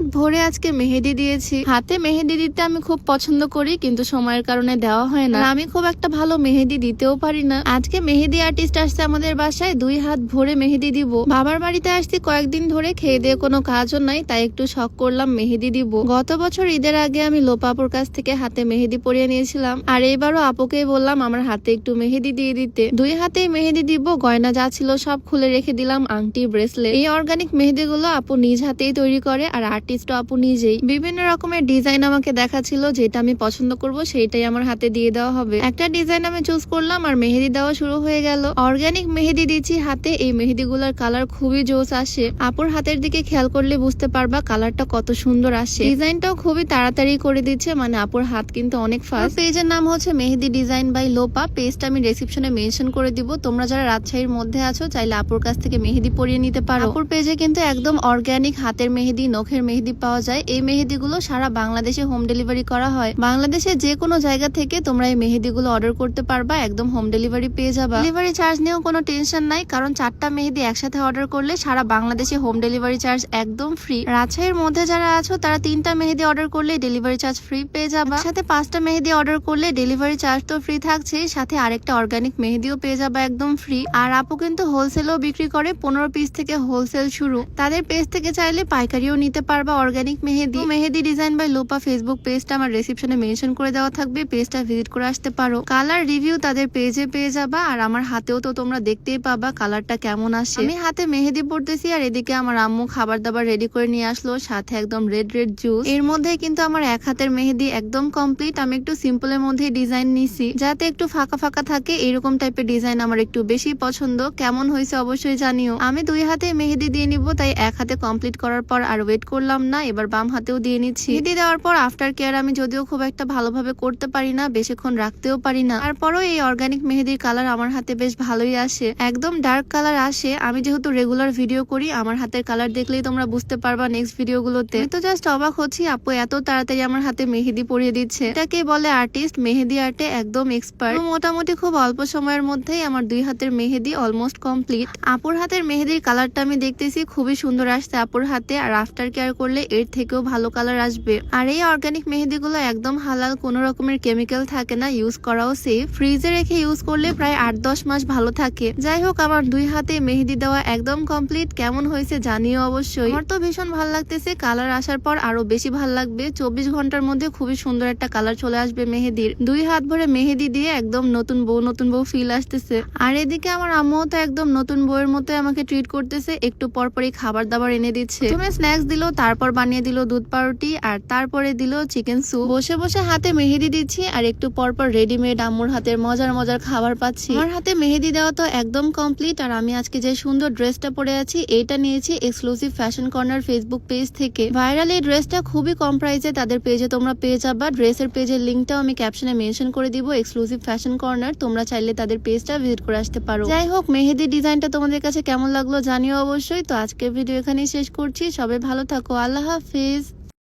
হাত ভরে আজকে মেহেদি দিয়েছি। হাতে মেহেদি দিতে আমি খুব পছন্দ করি, কিন্তু সময়ের কারণে দেওয়া হয় না। আমি খুব একটা ভালো মেহেদি দিতেও পারি না। আজকে মেহেদি আর্টিস্ট আসছে আমাদের বাসায়, দুই হাত ভরে মেহেদি দিব। বাবার বাড়িতে আসছি কয়েকদিন ধরে, খেয়ে দিয়ে কোনো কাজও নাই, তাই একটু শখ করলাম মেহেদি দিব। গত বছর ঈদের আগে আমি লোপাপুর কাছ থেকে হাতে মেহেদি পরিয়ে নিয়েছিলাম। আর এইবারও আপুকেই বললাম, আমার হাতে একটু মেহেদি দিয়ে দিতে। দুই হাতেই মেহেদি দিব, গয়না যা ছিল সব খুলে রেখে দিলাম আংটি, ব্রেসলেট। এই অর্গানিক মেহেদি গুলো আপু নিজ হাতেই তৈরি করে, আর আর্টিস্টও আপু নিজেই। বিভিন্ন রকমের ডিজাইন আমাকে দেখাচ্ছিল, যেটা আমি পছন্দ করব, সেইটাই আমার হাতে দিয়ে দেওয়া হবে। একটা ডিজাইন আমি চুজ করলাম আর মেহেদি দেওয়া শুরু হয়ে গেল। অর্গানিক মেহেদি দিচ্ছি হাতে, এই মেহেদি গুলার কালার খুবই জোস আসে। আপুর হাতের দিকে খেয়াল করলে বুঝতে পারবা কালারটা কত সুন্দর আসে। ডিজাইনটাও খুবই তাড়াতাড়ি করে দিচ্ছে মানে আপুর হাত কিন্তু অনেক ফাস্ট পেজের নাম হচ্ছে মেহেদি ডিজাইন বাই লোপা। পেজটা আমি ডেসক্রিপশনে মেনশন করে দিব। তোমরা যারা রাজশাহীর মধ্যে আছো, চাইলে আপুর কাছ থেকে মেহেদি পরিয়ে নিতে পারো। আপুর পেজে কিন্তু একদম অর্গানিক হাতের মেহেদি, নখের মেহেদি পাওয়া যায়। এই মেহেদিগুলো সারা বাংলাদেশে হোম ডেলিভারি করা হয়। বাংলাদেশে যে কোনো জায়গা থেকে তোমরা এই মেহেদিগুলো অর্ডার করতে পারবা, একদম হোম ডেলিভারি পেয়ে যাবা। ডেলিভারি চার্জ নিয়েও কোনো টেনশন নাই, কারণ চারটা মেহেদি একসাথে অর্ডার করলে সারা বাংলাদেশে হোম ডেলিভারি চার্জ একদম ফ্রি রাজশাহীর মধ্যে যারা আছো, তারা তিনটা মেহেদি অর্ডার করলে ডেলিভারি চার্জ ফ্রি পেয়ে যাবা। সাথে পাঁচটা মেহেদি অর্ডার করলে ডেলিভারি চার্জ তো ফ্রি থাকছে সাথে আরেকটা অর্গানিক মেহেদিও পেয়ে যাবা একদম ফ্রি আর আপু কিন্তু হোলসেলও বিক্রি করে, পনেরো পিস থেকে হোলসেল শুরু। তাদের পেজ থেকে চাইলে পাইকারিও নিতে পারবা। অর্গানিক মেহেদি মেহেদি ডিজাইন বাই লোপা ফেসবুক পেজটা আমার রেসিপশনে মেনশন করে দেওয়া থাকবে পেজটা ভিজিট করে আসতে পারো। কালার রিভিউ তাদের পেজে পেয়ে যাবা আর আমার হাতেও তো তোমরা দেখতেই পাবা কালারটা কেমন আসে। আমি হাতে মেহেদি পড়তেছি আর এদিকে আমার আম্মু খাবার দাবার রেডি করে নিয়ে আসলো সাথে একদম রেড রেড জুস এর মধ্যে কিন্তু আমার এক হাতের মেহেদি একদম কমপ্লিট আমি একটু সিম্পলের মধ্যে ডিজাইন নিছি। যাতে একটু ফাঁকা ফাঁকা থাকে এরকম টাইপের ডিজাইন আমার একটু বেশি পছন্দ। কেমন হয়েছে অবশ্যই জানিও। আমি দুই হাতে মেহেদি দিয়ে নিব তাই এক হাতে কমপ্লিট করার পর আর ওয়েট করলাম না, এবার বাম হাতেও দিয়ে নিচ্ছি। মেহেদি দেওয়ার পর আফটার কেয়ার আমি যদিও খুব একটা ভালোভাবে করতে পারি না, বেশিক্ষণ রাখতেও পারি না। তারপরও এই অর্গানিক মেহেদির কালার আমার হাতে বেশ ভালোই আসে। একদম ডার্ক কালার আসে। আমি যেহেতু রেগুলার ভিডিও করি, আমার হাতের কালার দেখলেই তোমরা বুঝতে পারবা নেক্সট ভিডিওগুলোতে আমি তো জাস্ট অবাক হচ্ছি, আপু এত তাড়াতাড়ি আমার হাতে মেহেদি পরিয়ে দিচ্ছে। এটাকে বলে আর্টিস্ট মেহেদি আর্টে একদম এক্সপার্ট মোটামুটি খুব অল্প সময়ের মধ্যেই আমার দুই হাতের মেহেদি অলমোস্ট কমপ্লিট আপুর হাতের মেহেদির কালারটা আমি দেখতেছি, খুবই সুন্দর আসছে আপুর হাতে। আর আফটার কেয়ার করলে এর থেকেও ভালো কালার আসবে। আর এই অর্গানিক মেহেদিগুলো একদম হালাল, কোনো রকমের কেমিক্যাল থাকে না ইউজ করাও সেফ ফ্রিজে রেখে ইউজ করলে প্রায় আট দশ মাস ভালো থাকে। যাই হোক, আমার দুই হাতে মেহেদি দেওয়া একদম কমপ্লিট কেমন হয়েছে জানিও অবশ্যই। আমার তো ভীষণ ভালো লাগতেছে। কালার আসার পর আরও বেশি ভালো লাগবে। চব্বিশ ঘণ্টার মধ্যে খুবই সুন্দর একটা কালার চলে আসবে মেহেদির। দুই হাত ভরে মেহেদি দিয়ে একদম নতুন বউ নতুন বউ ফিল আসতেছে। আর এদিকে আমার আম্মুও তো একদম নতুন বউয়ের মতো আমাকে ট্রিট করতেছে। একটু পর পরই খাবার দাবার এনে দিচ্ছে। তুমি স্ন্যাক্স দিলো তারপর বানিয়ে দিল দুধ পাউরুটি আর তারপরে দিল চিকেন স্যুপ। বসে বসে হাতে মেহেদি দিচ্ছি আর একটু পর পর রেডিমেড আম্মুর হাতের মজার মজার খাবার পাচ্ছি। আমার হাতে মেহেদি দেওয়া তো একদম কমপ্লিট আর আমি আজকে যে সুন্দর ড্রেসটা পরে আছি এটা নিয়েছি exclusive fashion corner Facebook page থেকে। ভাইরাল এই ড্রেসটা খুবই কম প্রাইসে তাদের পেজে তোমরা পেয়ে যাবা। ড্রেসের পেজের লিঙ্কটাও আমি ক্যাপশনে মেনশন করে দিব। এক্সক্লুসিভ ফ্যাশন কর্নার তোমরা চাইলে তাদের পেজটা ভিজিট করে আসতে পারো। যাই হোক, মেহেদি ডিজাইনটা তোমাদের কাছে কেমন লাগল জানিও অবশ্যই। তো আজকের ভিডিও এখানেই শেষ করছি। সবাই ভালো থাকো। আল্লাহ হাফিজ।